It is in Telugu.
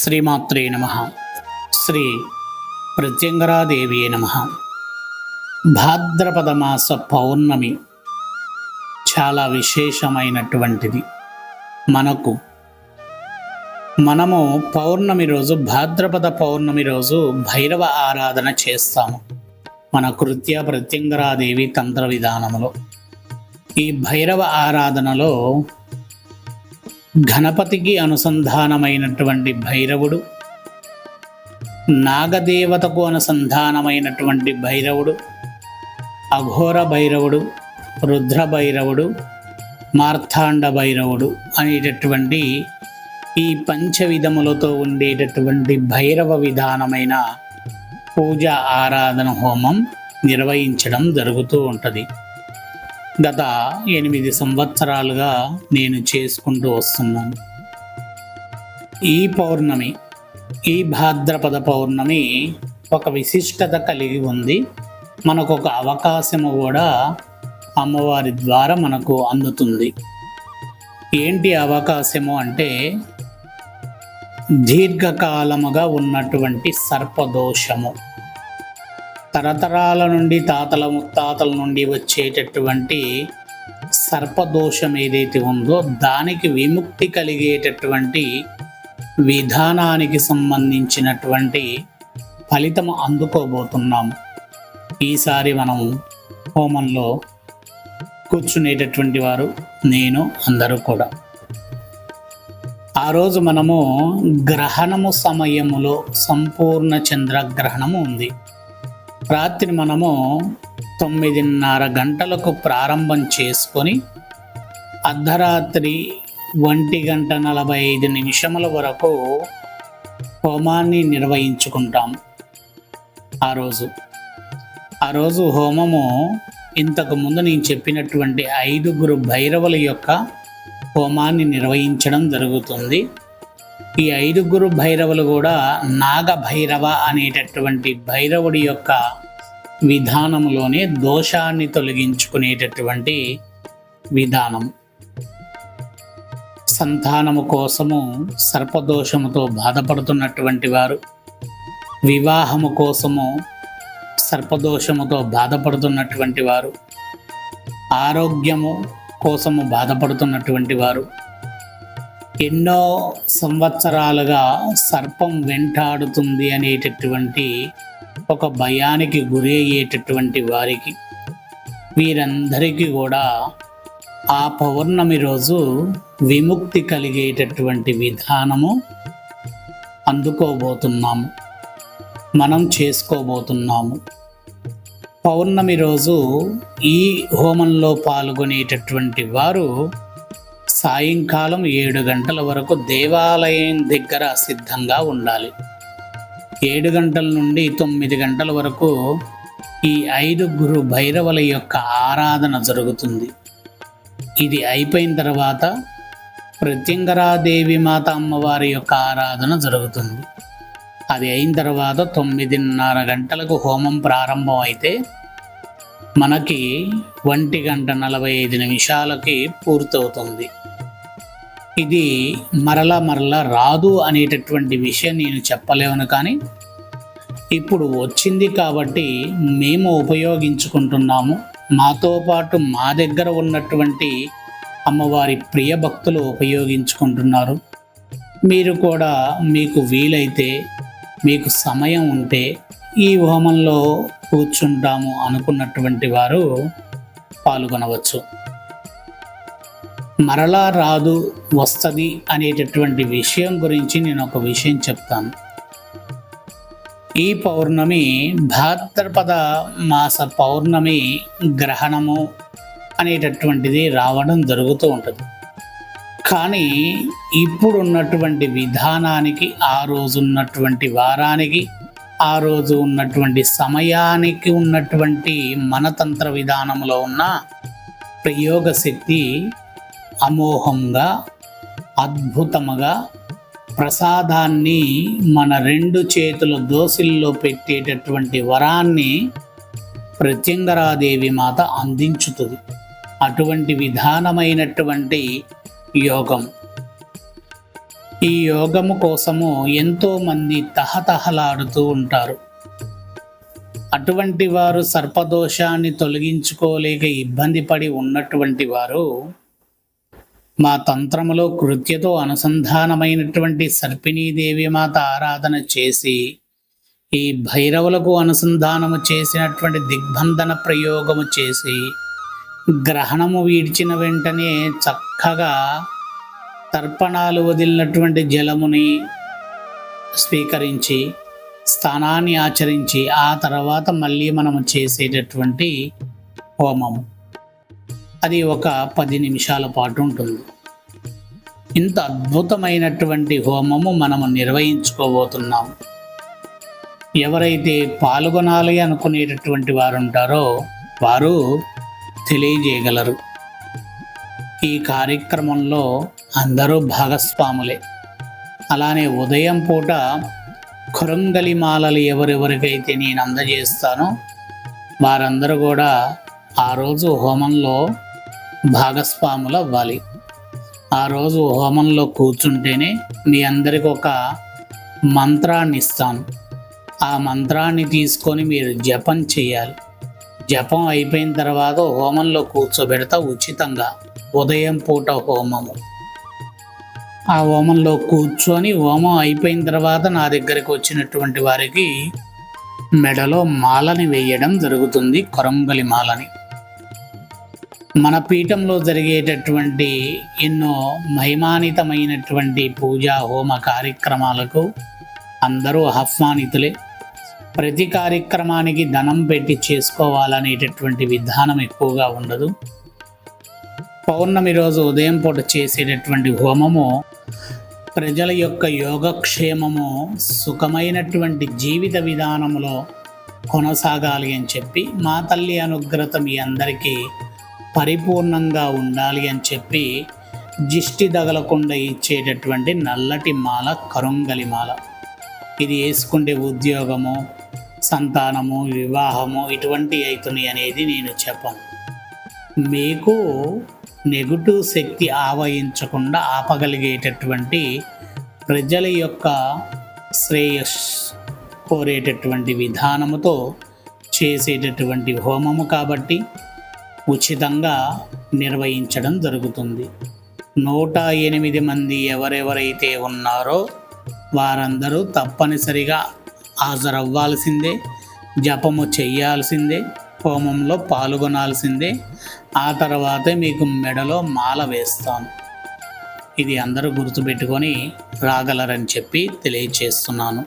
శ్రీమాత్రే నమ. శ్రీ ప్రత్యంగరాదేవి నమ. భాద్రపద మాస పౌర్ణమి చాలా విశేషమైనటువంటిది. మనకు మనము పౌర్ణమి రోజు భాద్రపద పౌర్ణమి రోజు భైరవ ఆరాధన చేస్తాము. మన కృత్య ప్రత్యంగరాదేవి తంత్ర విధానములో. ఈ భైరవ ఆరాధనలో గణపతికి అనుసంధానమైనటువంటి భైరవుడు నాగదేవతకు అనుసంధానమైనటువంటి భైరవుడు అఘోర భైరవుడు రుద్ర భైరవుడు మార్తాండ భైరవుడు అనేటటువంటి ఈ పంచవిధములతో ఉండేటటువంటి భైరవ విధానమైన పూజ ఆరాధన హోమం నిర్వహించడం జరుగుతూ ఉంటుంది. గత ఎనిమిది సంవత్సరాలుగా నేను చేసుకుంటూ వస్తున్నాను. ఈ పౌర్ణమి ఈ భాద్రపద పౌర్ణమి ఒక విశిష్టత కలిగి ఉంది. మనకు ఒక అవకాశము కూడా అమ్మవారి ద్వారా మనకు అందుతుంది. ఏంటి అవకాశము అంటే దీర్ఘకాలముగా ఉన్నటువంటి సర్పదోషము. తరతరాల నుండి తాతల ముత్తాతల నుండి వచ్చేటటువంటి సర్పదోషం ఏదైతే ఉందో దానికి విముక్తి కలిగేటటువంటి విధానానికి సంబంధించినటువంటి ఫలితం అందుకోబోతున్నాం ఈసారి మనం హోమంలో కూర్చునేటటువంటి వారు నేను అందరూ కూడా. ఆ రోజు మనము గ్రహణము సమయములో సంపూర్ణ చంద్రగ్రహణము ఉంది. రాత్రి మనము తొమ్మిదిన్నర గంటలకు ప్రారంభం చేసుకొని అర్ధరాత్రి ఒంటి గంట నలభై ఐదు నిమిషముల వరకు హోమాన్ని నిర్వహించుకుంటాం ఆ రోజు. ఆ రోజు హోమము ఇంతకు ముందు నేను చెప్పినటువంటి ఐదుగురు భైరవుల యొక్క హోమాన్ని నిర్వహించడం జరుగుతుంది. ఈ ఐదుగురు భైరవులు కూడా నాగ భైరవ అనేటటువంటి భైరవుడి యొక్క విధానంలోనే దోషాన్ని తొలగించుకునేటటువంటి విధానం. సంతానము కోసము సర్పదోషముతో బాధపడుతున్నటువంటి వారు వివాహము కోసము సర్పదోషముతో బాధపడుతున్నటువంటి వారు ఆరోగ్యము కోసము బాధపడుతున్నటువంటి వారు ఎన్నో సంవత్సరాలుగా సర్పం వెంటాడుతుంది అనేటటువంటి ఒక భయానికి గురి అయ్యేటటువంటి వారికి వీరందరికీ కూడా ఆ పౌర్ణమి రోజు విముక్తి కలిగేటటువంటి విధానము అందుకోబోతున్నాము. మనం చేసుకోబోతున్నాము. పౌర్ణమి రోజు ఈ హోమంలో పాల్గొనేటటువంటి వారు సాయంకాలం ఏడు గంటల వరకు దేవాలయం దగ్గర సిద్ధంగా ఉండాలి. ఏడు గంటల నుండి తొమ్మిది గంటల వరకు ఈ ఐదు గురు భైరవుల యొక్క ఆరాధన జరుగుతుంది. ఇది అయిపోయిన తర్వాత ప్రత్యంగరాదేవి మాత అమ్మవారి యొక్క ఆరాధన జరుగుతుంది. అది అయిన తర్వాత తొమ్మిదిన్నర గంటలకు హోమం ప్రారంభం అయితే మనకి ఒంటి గంట నలభై ఐదు నిమిషాలకి పూర్తవుతుంది. ఇది మరలా మరలా రాదు అనేటటువంటి విషయం నేను చెప్పలేను కానీ ఇప్పుడు వచ్చింది కాబట్టి మేము ఉపయోగించుకుంటున్నాము. మాతో పాటు మా దగ్గర ఉన్నటువంటి అమ్మవారి ప్రియ భక్తులు ఉపయోగించుకుంటున్నారు. మీరు కూడా మీకు వీలైతే మీకు సమయం ఉంటే ఈ హోమంలో కూర్చుంటాము అనుకున్నటువంటి వారు పాల్గొనవచ్చు. మరలా రాదు వస్తుంది అనేటటువంటి విషయం గురించి నేను ఒక విషయం చెప్తాను. ఈ పౌర్ణమి భాద్రపద మాస పౌర్ణమి గ్రహణము అనేటటువంటిది రావడం జరుగుతూ ఉంటుంది. కానీ ఇప్పుడున్నటువంటి విధానానికి ఆ రోజు ఉన్నటువంటి వారానికి ఆ రోజు ఉన్నటువంటి సమయానికి ఉన్నటువంటి మనతంత్ర విధానంలో ఉన్న ప్రయోగ శక్తి అమోఘంగా అద్భుతముగా ప్రసాదాన్ని మన రెండు చేతుల దోసిల్లో పెట్టేటటువంటి వరాన్ని ప్రత్యంగరాదేవి మాత అందించుతుంది. అటువంటి విధానమైనటువంటి యోగం. ఈ యోగము కోసము ఎంతోమంది తహతహలాడుతూ ఉంటారు. అటువంటి వారు సర్పదోషాన్ని తొలగించుకోలేక ఇబ్బంది పడి ఉన్నటువంటి వారు మా తంత్రములో కృత్యతో అనుసంధానమైనటువంటి సర్పిణీదేవి మాత ఆరాధన చేసి ఈ భైరవులకు అనుసంధానము చేసినటువంటి దిగ్బంధన ప్రయోగము చేసి గ్రహణము వీడ్చిన వెంటనే చక్కగా తర్పణాలు వదిలినటువంటి జలముని స్వీకరించి స్థానాన్ని ఆచరించి ఆ తర్వాత మళ్ళీ మనము చేసేటటువంటి హోమము. అది ఒక పది నిమిషాల పాటు ఉంటుంది. ఇంత అద్భుతమైనటువంటి హోమము మనము నిర్వహించుకోబోతున్నాం. ఎవరైతే పాల్గొనాలి అనుకునేటటువంటి వారు ఉంటారో వారు తెలియజేయగలరు. ఈ కార్యక్రమంలో అందరూ భాగస్వాములే. అలానే ఉదయం పూట కొరంగలి మాలలు ఎవరెవరికైతే నేను అందజేస్తానో వారందరూ కూడా ఆ రోజు హోమంలో భాగస్వాములు అవ్వాలి ఆ రోజు హోమంలో కూర్చుంటేనే మీ అందరికి ఒక మంత్రాన్ని ఇస్తాను. ఆ మంత్రాన్ని తీసుకొని మీరు జపం చేయాలి. జపం అయిపోయిన తర్వాత హోమంలో కూర్చోబెడతా ఉచితంగా ఉదయం పూట హోమము. ఆ హోమంలో కూర్చొని హోమం అయిపోయిన తర్వాత నా దగ్గరికి వచ్చినటువంటి వారికి మెడలో మాలని వేయడం జరుగుతుంది కొరంగలి మాలని. మన పీఠంలో జరిగేటటువంటి ఎన్నో మహిమానితమైనటువంటి పూజా హోమ కార్యక్రమాలకు అందరూ ఆహ్వానితులే. ప్రతి కార్యక్రమానికి ధనం పెట్టి చేసుకోవాలనేటటువంటి విధానం ఎక్కువగా ఉండదు. పౌర్ణమి రోజు ఉదయం పూట చేసేటటువంటి హోమము ప్రజల యొక్క యోగక్షేమము సుఖమైనటువంటి జీవిత విధానములో కొనసాగాలి అని చెప్పి మా తల్లి అనుగ్రత మీ అందరికీ పరిపూర్ణంగా ఉండాలి అని చెప్పి జిష్టి తగలకుండా ఇచ్చేటటువంటి నల్లటి మాల కరుంగలి మాల. ఇది వేసుకుంటే ఉద్యోగము సంతానము వివాహము ఇటువంటి అవుతున్నాయి అనేది నేను చెప్పను. మీకు నెగటివ్ శక్తి ఆవహించకుండా ఆపగలిగేటటువంటి ప్రజల యొక్క శ్రేయస్ కోరేటటువంటి విధానముతో చేసేటటువంటి హోమము కాబట్టి ఉచితంగా నిర్వహించడం జరుగుతుంది. నూట ఎనిమిది మంది ఎవరెవరైతే ఉన్నారో వారందరూ తప్పనిసరిగా హాజరవ్వాల్సిందే జపము చేయాల్సిందే హోమంలో పాల్గొనాల్సిందే. ఆ తర్వాతే మీకు మెడలో మాల వేస్తాను. ఇది అందరూ గుర్తుపెట్టుకొని రాగలరని చెప్పి తెలియచేస్తున్నాను.